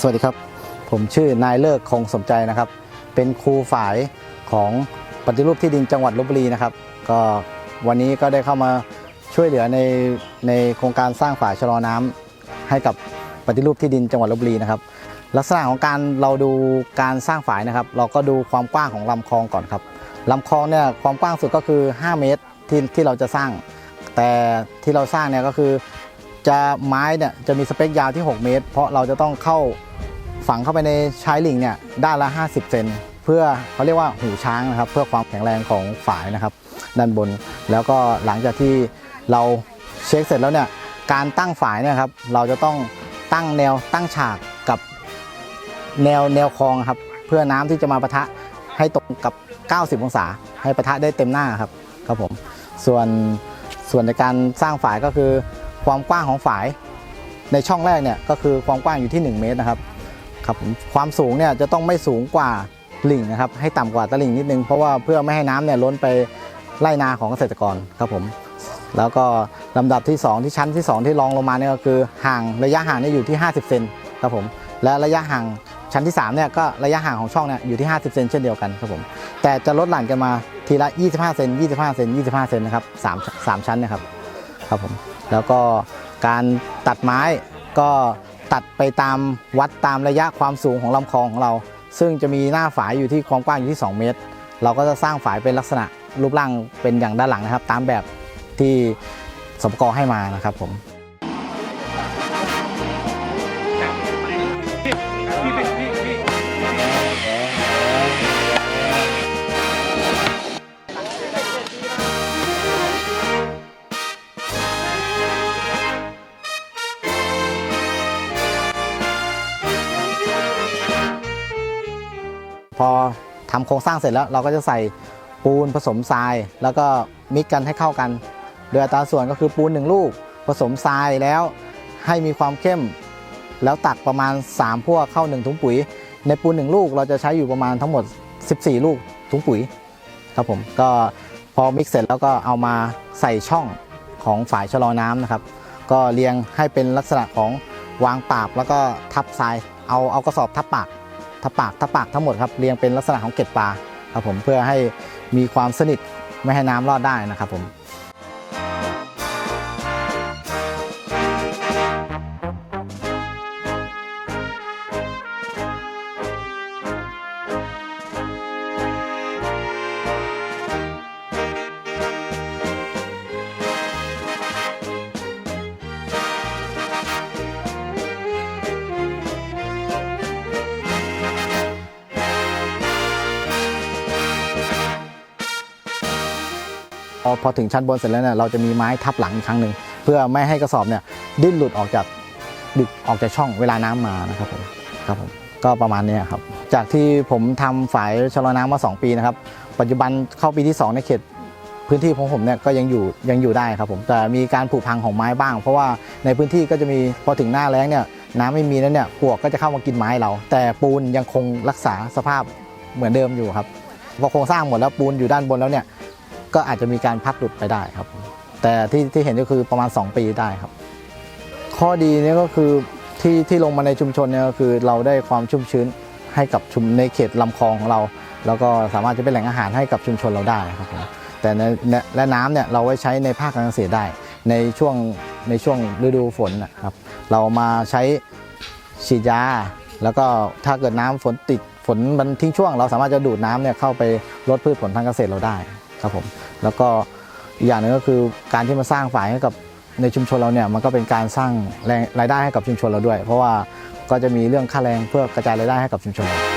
สวัสดีครับ ผมชื่อนายเลิกคงสมใจนะครับ เป็นครูฝ่ายของปฏิรูปที่ดินจังหวัดลบบุรีนะครับ ก็วันนี้ก็ได้เข้ามาช่วยเหลือในในโครงการสร้างฝ่ายชะลอน้ำให้กับปฏิรูปที่ดินจังหวัดลบบุรีนะครับ ลักษณะของการเราดูการสร้างฝ่ายนะครับ เราก็ดูความกว้างของลำคลองก่อนครับลำคลองเนี่ยความกว้างสุดก็คือ 5 เมตรที่ที่เราจะสร้าง แต่ที่เราสร้างเนี่ยก็คือ จะไม้เนี่ยจะมีสเปคยาวที่ 6 เมตร เพราะเราจะต้องเข้าฝังเข้าไปในชายลิงเนี่ยด้านละ 50 เซนเพื่อเขาเรียกว่าหูช้างนะครับ เพื่อความแข็งแรงของฝายนะครับ ด้านบนแล้วก็หลังจากที่เราเช็คเสร็จแล้วเนี่ยการตั้งฝายเนี่ยครับเราจะต้องตั้งแนวตั้งฉากกับแนวแนวคลองครับ เพื่อน้ำที่จะมาปะทะให้ตรงกับ 90 องศา ให้ปะทะได้เต็มหน้าครับครับผมส่วนส่วนในการสร้างฝายก็คือ ความกว้างของฝาย ในช่องแรกเนี่ยก็คือความกว้างอยู่ที่ 1 เมตรนะครับครับความสูงเนี่ยจะต้องไม่สูงกว่าหลิ่งนะครับ ให้ต่ำกว่าตลิ่งนิดนึงเพราะว่าเพื่อไม่ให้น้ำเนี่ยล้นไปไร่นาของเกษตรกรครับผมแล้วก็ลำดับที่ 2 ที่ชั้นที่ 2 ที่รองลงมาเนี่ยก็คือห่างระยะห่างเนี่ยอยู่ที่ 50 เซนครับผมและระยะห่างชั้นที่3เนี่ยก็ระยะห่างของช่องเนี่ยอยู่ที่ 50 เซนเช่นเดียวกันครับผมแต่จะลดหลั่นกันมาทีละ 25 เซน25 เซน25 เซนนะครับสามสามชั้นนะครับ ครับผมแล้วก็การตัดไม้ก็ตัดไปตามวัดตามระยะความสูงของลำคลองของเรา ซึ่งจะมีหน้าฝายอยู่ที่ความกว้างอยู่ที่ 2 เมตร เราก็จะสร้างฝายเป็นลักษณะรูปร่างเป็นอย่างด้านหลังนะครับ ตามแบบที่สมกให้มานะครับผม พอทำโครงสร้างเสร็จแล้วเราก็จะใส่ปูนผสมทราย แล้วก็มิกกันให้เข้ากัน โดยอัตราส่วนก็คือปูนหนึ่งลูก ผสมทรายแล้วให้มีความเข้ม แล้วตักประมาณ 3 พวกเข้า 1 ถุงปุ๋ย ในปูนหนึ่งลูกเราจะใช้อยู่ประมาณทั้งหมด 14 ลูกถุงปุ๋ยครับผมก็พอมิกเสร็จแล้วก็เอามาใส่ช่องของฝายชะลอน้ำนะครับ ก็เรียงให้เป็นลักษณะของวางปาบแล้วก็ทับทราย เอาเอากระสอบทับปาก ทับปากทับปากทั้งหมดครับเรียงเป็นลักษณะของเกล็ดปลาครับผมเพื่อให้มีความสนิทไม่ให้น้ำรอดได้นะครับผม พอพอถึงชั้นบนเสร็จแล้วเนี่ยเราจะมีไม้ทับหลังอีกครั้งหนึ่งเพื่อไม่ให้กระสอบเนี่ยดิ้นหลุดออกจากดึกออกจากช่องเวลาน้ำมานะครับผมครับผมก็ประมาณนี้ครับ จากที่ผมทำฝายชะลอน้ำมา 2 ปีนะครับ ปัจจุบันเข้าปีที่ 2 ในเขตพื้นที่ของผมเนี่ยก็ยังอยู่ยังอยู่ได้ครับผมแต่มีการผุพังของไม้บ้าง เพราะว่าในพื้นที่ก็จะมีพอถึงหน้าแล้งเนี่ยน้ำไม่มีแล้วเนี่ยปวกก็จะเข้ามากินไม้เรา แต่ปูนยังคงรักษาสภาพเหมือนเดิมอยู่ครับพอโครงสร้างหมดแล้วปูนอยู่ด้านบนแล้วเนี่ย ก็อาจจะมีการพัดหลุดไปได้ครับ แต่ที่ที่เห็นก็คือประมาณ 2 ปีได้ครับ ข้อดีเนี่ยก็คือที่ที่ลงมาในชุมชนเนี่ยก็คือเราได้ความชุ่มชื้นให้กับชุมในเขตลำคลองของเรา แล้วก็สามารถจะเป็นแหล่งอาหารให้กับชุมชนเราได้ครับแต่ในและน้ำเนี่ยเราไว้ใช้ในภาคการเกษตรได้ ในช่วงในช่วงฤดูฝนนะครับ เรามาใช้ฉีดยาแล้วก็ถ้าเกิดน้ำฝนติดฝนมันทิ้งช่วง เราสามารถจะดูดน้ำเนี่ยเข้าไปลดพืชผลทางเกษตรเราได้ ครับผมแล้วก็อีกอย่างหนึงก็คือการที่มาสร้างฝ่ายให้กับในชุมชนเราเนี่ยมันก็เป็นการสร้างแรงรายได้ให้กับชุมชนเราด้วย เพราะว่าก็จะมีเรื่องค่าแรงเพื่อกระจายรายได้ให้กับชุมชนเรา